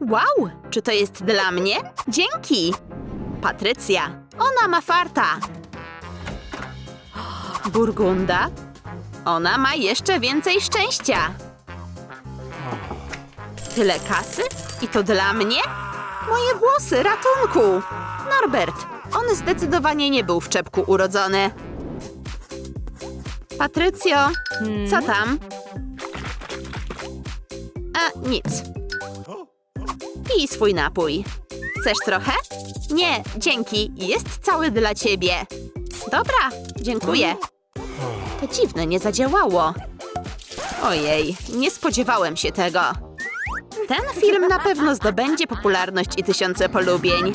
Wow, czy to jest dla mnie? Dzięki! Patrycja, ona ma farta. Burgunda, ona ma jeszcze więcej szczęścia. Tyle kasy? I to dla mnie? Moje włosy, ratunku! Norbert, on zdecydowanie nie był w czepku urodzony. Patrycjo, co tam? Nic. Pij swój napój. Chcesz trochę? Nie, dzięki. Jest cały dla ciebie. Dobra, dziękuję. To dziwne, nie zadziałało. Ojej, nie spodziewałem się tego. Ten film na pewno zdobędzie popularność i tysiące polubień.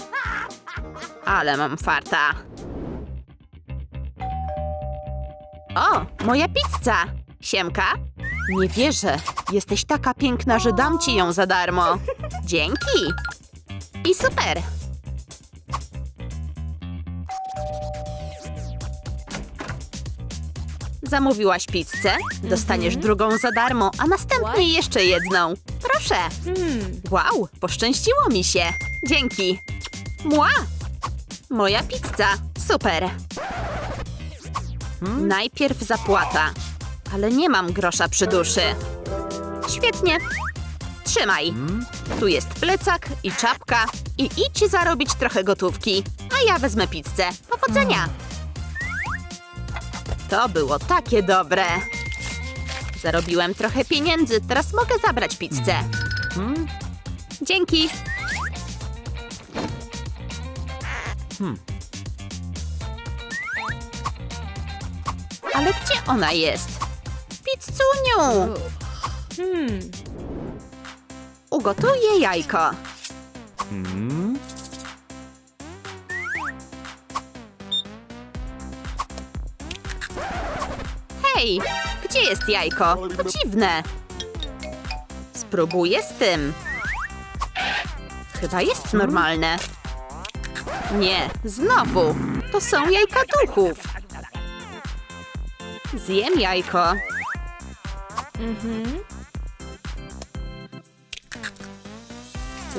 Ale mam farta. O, moja pizza! Siemka? Nie wierzę. Jesteś taka piękna, że dam ci ją za darmo. Dzięki. I super. Zamówiłaś pizzę, dostaniesz drugą za darmo, a następnie jeszcze jedną. Proszę. Wow, poszczęściło mi się. Dzięki. Mła. Moja pizza. Super. Najpierw zapłata. Ale nie mam grosza przy duszy. Świetnie. Trzymaj. Tu jest plecak i czapka. I idź zarobić trochę gotówki. A ja wezmę pizzę. Powodzenia. To było takie dobre. Zarobiłem trochę pieniędzy, teraz mogę zabrać pizzę. Dzięki. Ale gdzie ona jest? Pizzuniu! Hmm. Ugotuję jajko. Hej, gdzie jest jajko? To dziwne. Spróbuję z tym. Chyba jest normalne. Nie, znowu. To są jajka duchów. Zjem jajko. Mhm.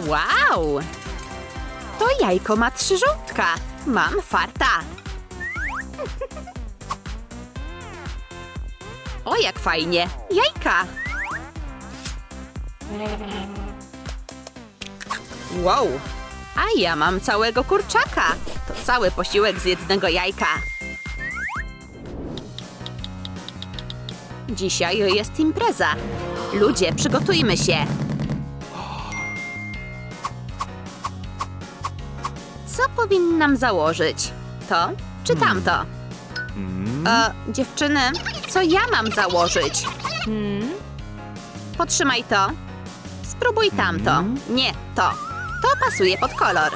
Wow! To jajko ma trzy żółtka. Mam farta. O, jak fajnie. Jajka. Wow. A ja mam całego kurczaka. To cały posiłek z jednego jajka. Dzisiaj jest impreza. Ludzie, przygotujmy się. Co powinnam założyć? To czy tamto? E, dziewczyny, co ja mam założyć? Hmm. Potrzymaj to. Spróbuj tamto. Nie, to. To pasuje pod kolor.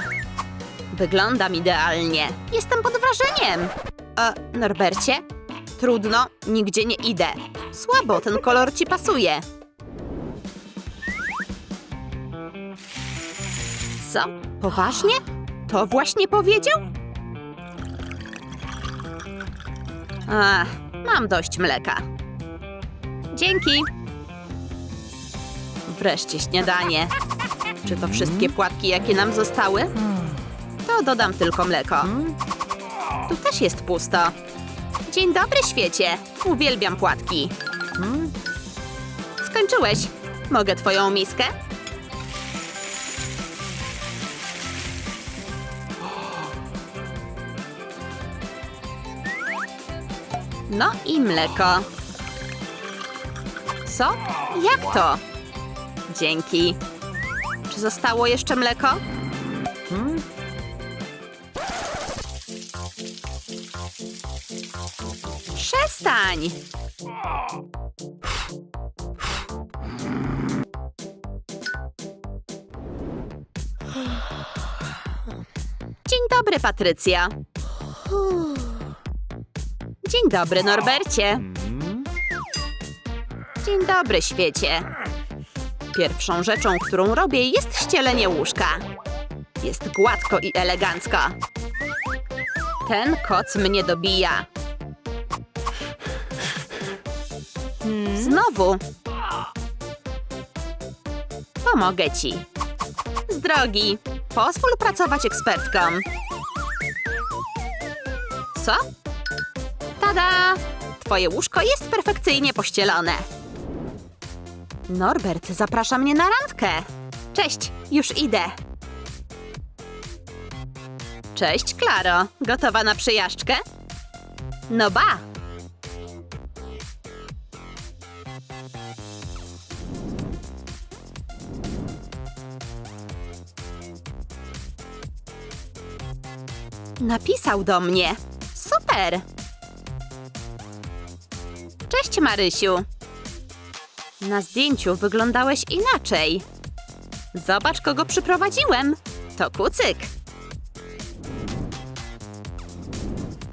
Wyglądam idealnie. Jestem pod wrażeniem. E, Norbercie? Trudno, nigdzie nie idę. Słabo, ten kolor ci pasuje. Co? Poważnie? To właśnie powiedział? Ach, mam dość mleka. Dzięki. Wreszcie śniadanie. Czy to wszystkie płatki, jakie nam zostały? To dodam tylko mleko. Tu też jest pusto. Dzień dobry, świecie. Uwielbiam płatki. Skończyłeś. Mogę twoją miskę? No i mleko. Co? Jak to? Dzięki. Czy zostało jeszcze mleko? Dzień dobry, Patrycja. Dzień dobry, Norbercie. Dzień dobry, świecie. Pierwszą rzeczą, którą robię, jest ścielenie łóżka. Jest gładko i elegancko. Ten koc mnie dobija. Znowu. Pomogę ci. Z drogi, pozwól pracować ekspertkom. Co? Tada! Twoje łóżko jest perfekcyjnie pościelone. Norbert zaprasza mnie na randkę. Cześć, już idę. Cześć, Klaro. Gotowa na przyjażdżkę? No ba! Napisał do mnie. Super! Cześć, Marysiu. Na zdjęciu wyglądałeś inaczej. Zobacz, kogo przyprowadziłem. To kucyk.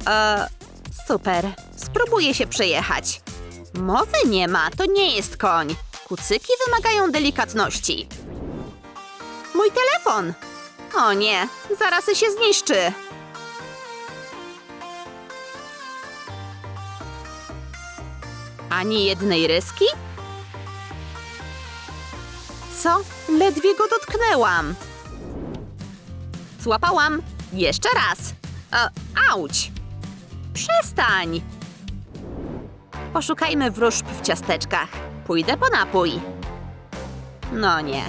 E, super. Spróbuję się przejechać. Mowy nie ma, to nie jest koń. Kucyki wymagają delikatności. Mój telefon! O nie, zaraz się zniszczy. Ani jednej ryski? Co? Ledwie go dotknęłam. Złapałam. Jeszcze raz. E, auć. Przestań. Poszukajmy wróżb w ciasteczkach. Pójdę po napój. No nie.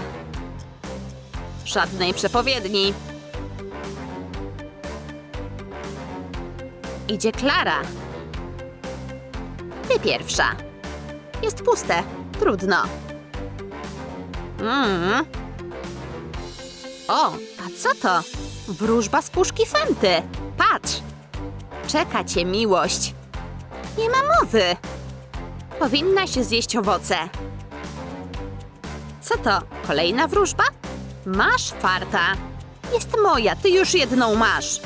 Żadnej przepowiedni. Idzie Klara. Ty pierwsza. Jest puste. Trudno. Mm. O, a co to? Wróżba z puszki Fenty. Patrz. Czeka cię miłość. Nie ma mowy. Powinnaś zjeść owoce. Co to? Kolejna wróżba? Masz farta. Jest moja, ty już jedną masz.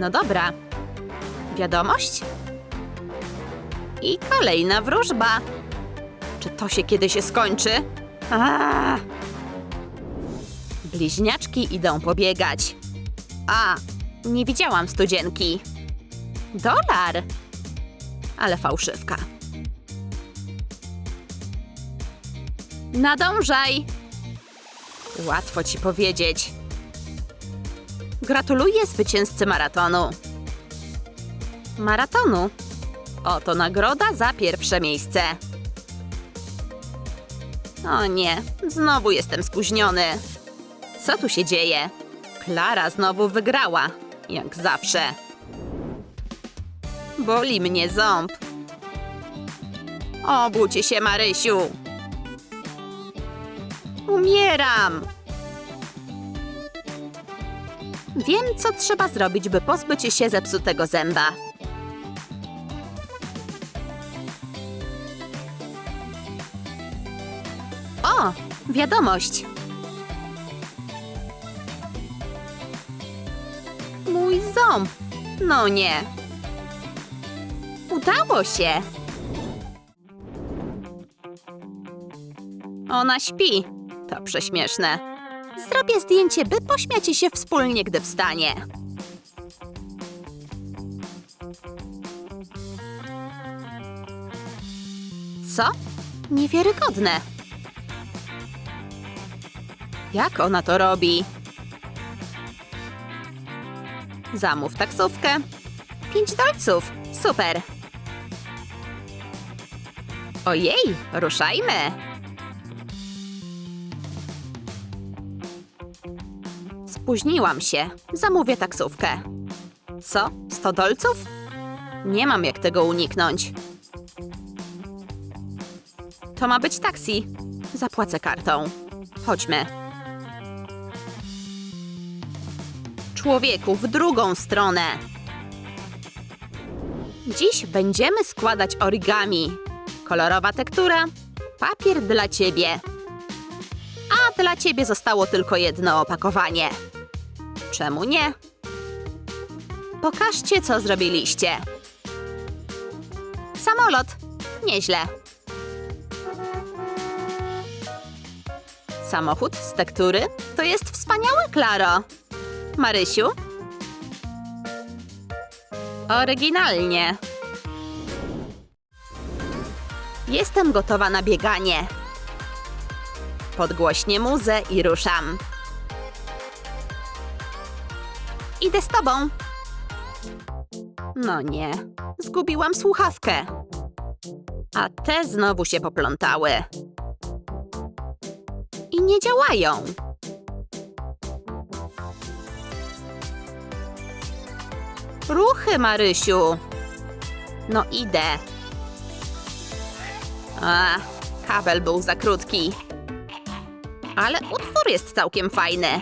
No dobra. Wiadomość? I kolejna wróżba. Czy to się kiedyś skończy? Bliźniaczki idą pobiegać. A, nie widziałam studzienki. Dolar! Ale fałszywka. Nadążaj! Łatwo ci powiedzieć. Gratuluję zwycięzcy maratonu. Maratonu? Oto nagroda za pierwsze miejsce. O nie, znowu jestem spóźniony. Co tu się dzieje? Klara znowu wygrała, jak zawsze. Boli mnie ząb. Obudź się, Marysiu. Umieram. Wiem, co trzeba zrobić, by pozbyć się zepsutego zęba. Wiadomość. Mój ząb. No nie. Udało się. Ona śpi. To prześmieszne. Zrobię zdjęcie, by pośmiać się wspólnie, gdy wstanie. Co? Niewiarygodne. Jak ona to robi? Zamów taksówkę. Pięć dolców. Super. Ojej, ruszajmy. Spóźniłam się. Zamówię taksówkę. Co? Sto dolców? Nie mam jak tego uniknąć. To ma być taksi. Zapłacę kartą. Chodźmy. Człowieku, w drugą stronę. Dziś będziemy składać origami. Kolorowa tektura, papier dla ciebie. A dla ciebie zostało tylko jedno opakowanie. Czemu nie? Pokażcie, co zrobiliście. Samolot. Nieźle. Samochód z tektury? To jest wspaniałe, Klaro. Marysiu? Oryginalnie. Jestem gotowa na bieganie. Podgłośnię muzę i ruszam. Idę z tobą. No nie, zgubiłam słuchawkę. A te znowu się poplątały. I nie działają. Ruchy, Marysiu. No idę. A, kabel był za krótki. Ale utwór jest całkiem fajny.